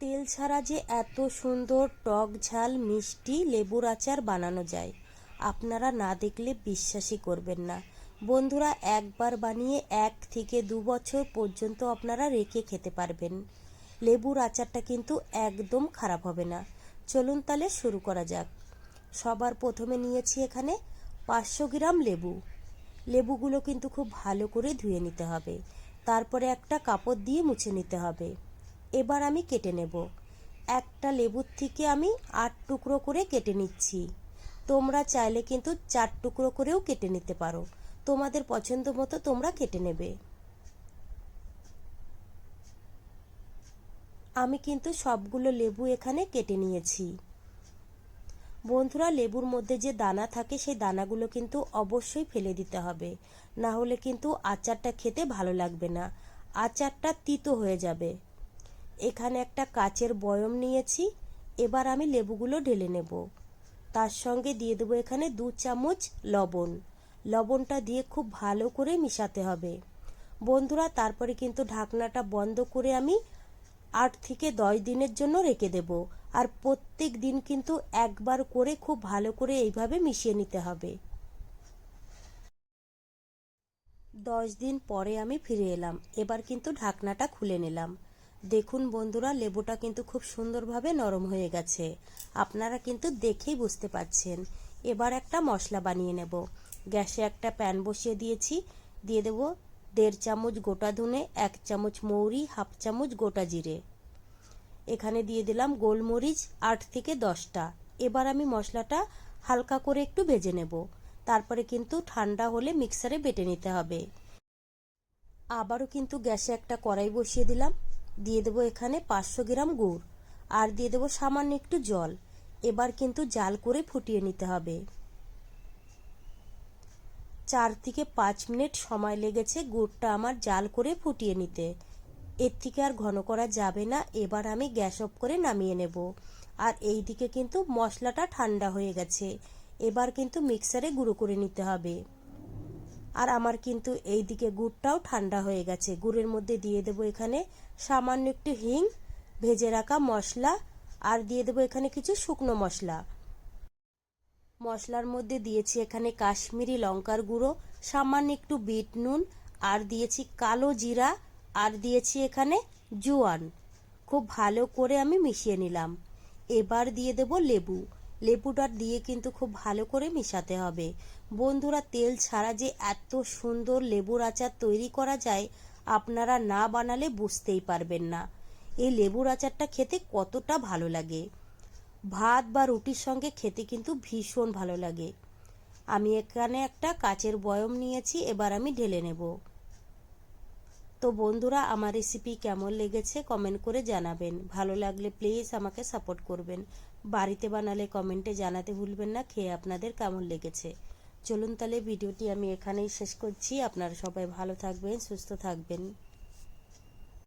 তেল ছাড়া যে এত সুন্দর টক ঝাল, মিষ্টি লেবুর আচার বানানো যায়, আপনারা না দেখলে বিশ্বাসই করবেন না। বন্ধুরা, একবার বানিয়ে এক থেকে দু বছর পর্যন্ত আপনারা রেখে খেতে পারবেন। লেবুর আচারটা কিন্তু একদম খারাপ হবে না। চলুন তাহলে শুরু করা যাক। সবার প্রথমে নিয়েছি এখানে পাঁচশো গ্রাম লেবু। লেবুগুলো কিন্তু খুব ভালো করে ধুয়ে নিতে হবে। তারপরে একটা কাপড় দিয়ে মুছে নিতে হবে। এবার আমি কেটে নেব। একটা লেবুর থেকে আমি আট টুকরো করে কেটে নিচ্ছি। তোমরা চাইলে কিন্তু চার টুকরো করেও কেটে নিতে পারো। তোমাদের পছন্দ মতো তোমরা কেটে নেবে। আমি কিন্তু সবগুলো লেবু এখানে কেটে নিয়েছি। বন্ধুরা, লেবুর মধ্যে যে দানা থাকে, সেই দানাগুলো কিন্তু অবশ্যই ফেলে দিতে হবে। না হলে কিন্তু আচারটা খেতে ভালো লাগবে না। আচারটা তিতো হয়ে যাবে। এখানে একটা কাচের বয়ম নিয়েছি, এবার আমি লেবুগুলো ঢেলে নেব। তার সঙ্গে দিয়ে দেবো এখানে দু চামচ লবণ। লবণটা দিয়ে খুব ভালো করে মিশাতে হবে। বন্ধুরা, তারপরে কিন্তু ঢাকনাটা বন্ধ করে আমি আট থেকে দশ দিনের জন্য রেখে দেব। আর প্রত্যেক দিন কিন্তু একবার করে খুব ভালো করে এইভাবে মিশিয়ে নিতে হবে। দশ দিন পরে আমি ফিরে এলাম। এবার কিন্তু ঢাকনাটা খুলে নিলাম। দেখুন বন্ধুরা, লেবুটা কিন্তু খুব সুন্দরভাবে নরম হয়ে গেছে। আপনারা কিন্তু দেখেই বুঝতে পারছেন। এবার একটা মশলা বানিয়ে নেব। গ্যাসে একটা প্যান বসিয়ে দিয়েছি। দিয়ে দেব দেড় চামচ গোটা ধনে, এক চামচ মৌরি, হাফ চামচ গোটা জিরে। এখানে দিয়ে দিলাম গোলমরিচ আট থেকে দশটা। এবার আমি মশলাটা হালকা করে একটু ভেজে নেব। তারপরে কিন্তু ঠান্ডা হলে মিক্সারে বেটে নিতে হবে। আবারও কিন্তু গ্যাসে একটা কড়াই বসিয়ে দিলাম। দিয়ে দেবো এখানে পাঁচশো গ্রাম গুড়। আর দিয়ে দেবো সামান্য একটু জল। এবার কিন্তু জাল করে ফুটিয়ে নিতে হবে। চার থেকে পাঁচ মিনিট সময় লেগেছে গুড়টা আমার জাল করে ফুটিয়ে নিতে। এর থেকে আর ঘন করা যাবে না। এবার আমি গ্যাস অফ করে নামিয়ে নেব। আর এই দিকে কিন্তু মশলাটা ঠান্ডা হয়ে গেছে। এবার কিন্তু মিক্সারে গুঁড়ো করে নিতে হবে। আর আমার কিন্তু এই দিকে গুড়টাও ঠান্ডা হয়ে গেছে। গুড়ের মধ্যে দিয়ে দেবো এখানে সামান্য একটু হিং, ভেজে রাখা মশলা, আর দিয়ে দেবো এখানে কিছু শুকনো মশলা। মশলার মধ্যে দিয়েছি এখানে কাশ্মীরি লঙ্কার গুঁড়ো, সামান্য একটু বিট নুন, আর দিয়েছি কালো জিরা, আর দিয়েছি এখানে জোয়ান। খুব ভালো করে আমি মিশিয়ে নিলাম। এবার দিয়ে দেব লেবু। লেবুটা দিয়ে কিন্তু খুব ভালো করে মিশাতে হবে। বন্ধুরা, তেল ছাড়া যে এত সুন্দর লেবুর আচার তৈরি করা যায়, আপনারা না বানালে বুঝতেই পারবেন না। এই লেবুর আচারটা খেতে কতটা ভালো লাগে। ভাত বা রুটির সঙ্গে খেতে কিন্তু ভীষণ ভালো লাগে। আমি এখানে একটা কাচের বয়ম নিয়েছি, এবার আমি ঢেলে নেব। তো বন্ধুরা, আমার রেসিপি কেমন লেগেছে কমেন্ট করে জানাবেন। ভালো লাগলে প্লিজ আমাকে সাপোর্ট করবেন। বাড়িতে বানালে কমেন্টে জানাতে ভুলবেন না, খেয়ে আপনাদের কেমন লেগেছে। চলুন তাহলে ভিডিওটি আমি এখানেই শেষ করছি। আপনারা সবাই ভালো থাকবেন, সুস্থ থাকবেন।